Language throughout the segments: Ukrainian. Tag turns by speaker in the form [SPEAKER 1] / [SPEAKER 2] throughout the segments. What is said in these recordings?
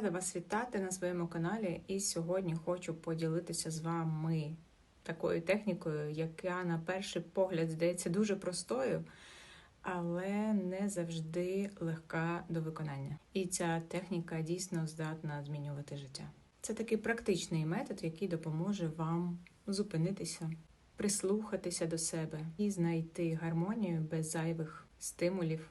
[SPEAKER 1] Рада вас вітати на своєму каналі. І сьогодні хочу поділитися з вами такою технікою, яка на перший погляд здається дуже простою, але не завжди легка до виконання. І ця техніка дійсно здатна змінювати життя. Це такий практичний метод, який допоможе вам зупинитися, прислухатися до себе і знайти гармонію без зайвих стимулів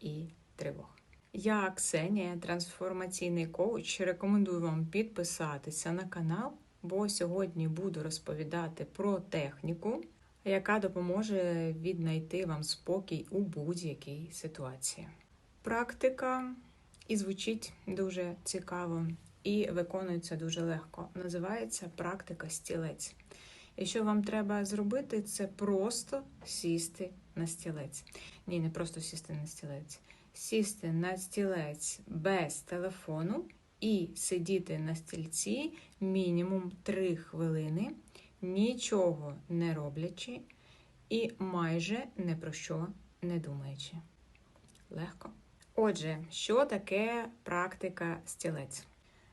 [SPEAKER 1] і тривог. Я Ксенія, трансформаційний коуч. Рекомендую вам підписатися на канал, бо сьогодні буду розповідати про техніку, яка допоможе віднайти вам спокій у будь-якій ситуації. Практика і звучить дуже цікаво, і виконується дуже легко. Називається практика стілець. І що вам треба зробити, це просто сісти на стілець. Ні, не просто сісти на стілець сісти на стілець без телефону і сидіти на стільці мінімум 3 хвилини, нічого не роблячи і майже не про що не думаючи. Легко. Отже, що таке практика стілець?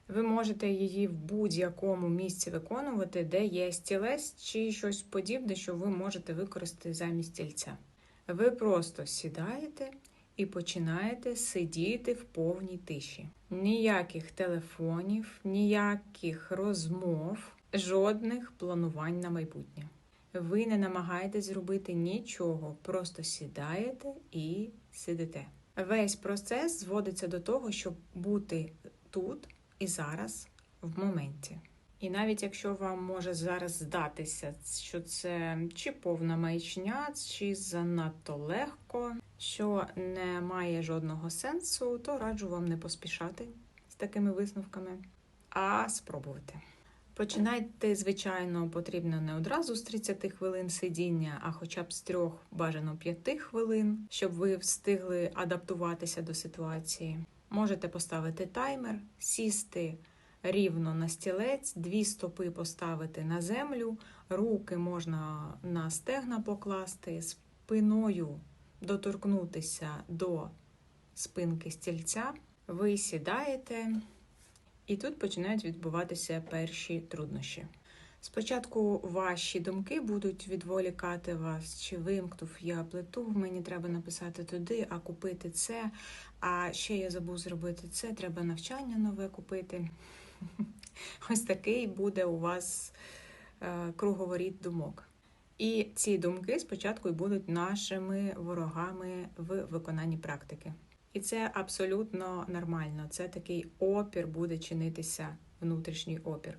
[SPEAKER 1] Ви можете її в будь-якому місці виконувати, де є стілець чи щось подібне, що ви можете використати замість стільця. Ви просто сідаєте і починаєте сидіти в повній тиші. Ніяких телефонів, ніяких розмов, жодних планувань на майбутнє. Ви не намагаєтесь зробити нічого, просто сідаєте і сидите. Весь процес зводиться до того, щоб бути тут і зараз в моменті. І навіть якщо вам може зараз здатися, що це чи повна маячня, чи занадто легко, що не має жодного сенсу, то раджу вам не поспішати з такими висновками, а спробувати. Починайте, звичайно, потрібно не одразу з 30 хвилин сидіння, а хоча б з трьох бажано 5 хвилин, щоб ви встигли адаптуватися до ситуації. Можете поставити таймер, сісти рівно на стілець, дві стопи поставити на землю, руки можна на стегна покласти, спиною доторкнутися до спинки стільця. Ви сідаєте, і тут починають відбуватися перші труднощі. Спочатку ваші думки будуть відволікати вас, чи вимкнув я плиту, мені треба написати туди, а купити це. А ще я забув зробити це, треба навчання нове купити. Ось такий буде у вас е, круговоріт думок. І ці думки спочатку і будуть нашими ворогами в виконанні практики. І це абсолютно нормально. Це такий опір буде чинитися, внутрішній опір.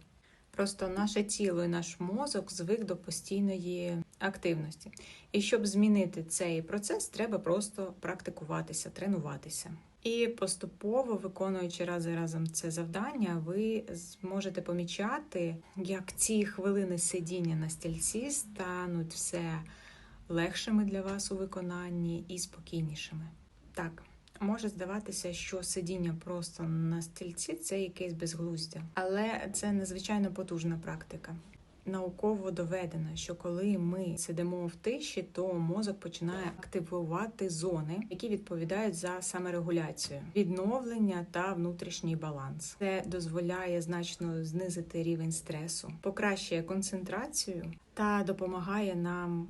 [SPEAKER 1] Просто наше тіло і наш мозок звик до постійної активності. І щоб змінити цей процес, треба просто практикуватися, тренуватися. І поступово виконуючи раз за разом це завдання, ви зможете помічати, як ці хвилини сидіння на стільці стануть все легшими для вас у виконанні і спокійнішими. Так, може здаватися, що сидіння просто на стільці це якесь безглуздя, але це надзвичайно потужна практика науково доведено, що коли ми сидимо в тиші, то мозок починає активувати зони, які відповідають за саморегуляцію, відновлення та внутрішній баланс. Це дозволяє значно знизити рівень стресу, покращує концентрацію та допомагає нам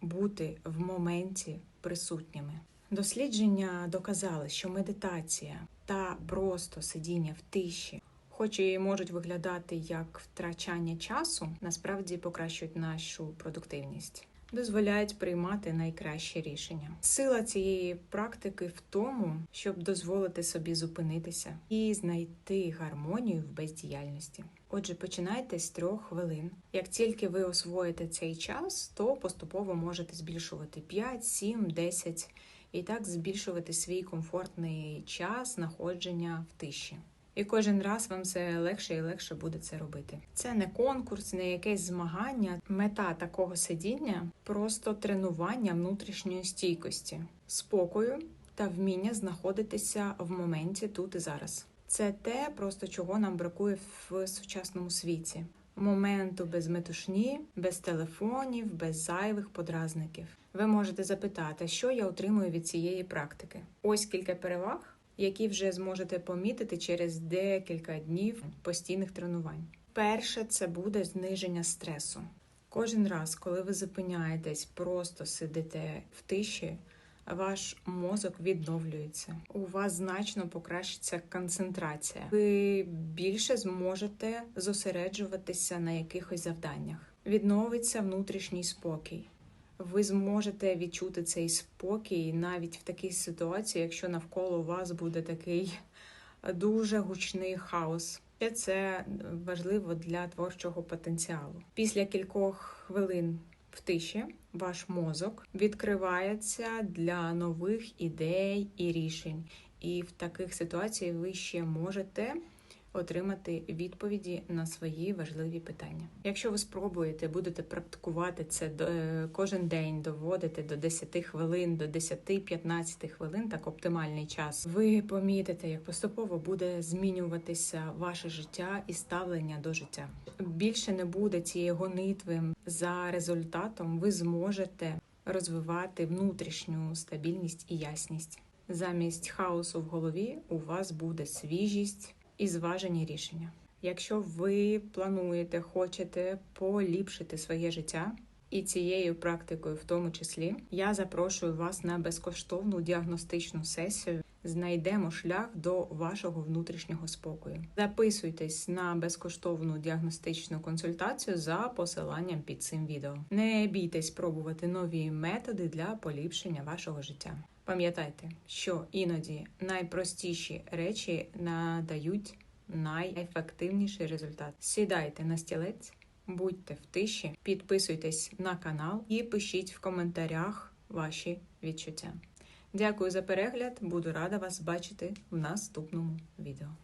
[SPEAKER 1] бути в моменті присутніми. Дослідження доказали, що медитація та просто сидіння в тиші хоч і можуть виглядати як втрачання часу, насправді покращують нашу продуктивність. Дозволяють приймати найкращі рішення. Сила цієї практики в тому, щоб дозволити собі зупинитися і знайти гармонію в бездіяльності. Отже, починайте з трьох хвилин. Як тільки ви освоїте цей час, то поступово можете збільшувати 5, 7, 10 і так збільшувати свій комфортний час знаходження в тиші. І кожен раз вам все легше і легше буде це робити. Це не конкурс, не якесь змагання. Мета такого сидіння просто тренування внутрішньої стійкості, спокою та вміння знаходитися в моменті тут і зараз. Це те, просто чого нам бракує в сучасному світі. Моменту без метушні, без телефонів, без зайвих подразників. Ви можете запитати, що я отримую від цієї практики. Ось кілька переваг які вже зможете помітити через декілька днів постійних тренувань. Перше це буде зниження стресу. Кожен раз, коли ви зупиняєтесь, просто сидите в тиші, ваш мозок відновлюється. У вас значно покращиться концентрація. Ви більше зможете зосереджуватися на якихось завданнях. Відновиться внутрішній спокій. Ви зможете відчути цей спокій навіть в такій ситуації, якщо навколо вас буде такий дуже гучний хаос. Це важливо для творчого потенціалу. Після кількох хвилин в тиші ваш мозок відкривається для нових ідей і рішень. І в таких ситуаціях ви ще можете отримати відповіді на свої важливі питання. Якщо ви спробуєте, будете практикувати це е, кожен день, доводити до 10 хвилин, до 10-15 хвилин, так оптимальний час. Ви помітите, як поступово буде змінюватися ваше життя і ставлення до життя. Більше не буде цієї гонитви за результатом. Ви зможете розвивати внутрішню стабільність і ясність. Замість хаосу в голові у вас буде свіжість і зважені рішення. Якщо ви плануєте, хочете поліпшити своє життя. І цією практикою, в тому числі, я запрошую вас на безкоштовну діагностичну сесію. Знайдемо шлях до вашого внутрішнього спокою. Записуйтесь на безкоштовну діагностичну консультацію за посиланням під цим відео. Не бійтесь пробувати нові методи для поліпшення вашого життя. Пам'ятайте, що іноді найпростіші речі надають найефективніший результат. Сідайте на стілець, будьте в тиші, підписуйтесь на канал і пишіть в коментарях ваші відчуття. Дякую за перегляд, буду рада вас бачити в наступному відео.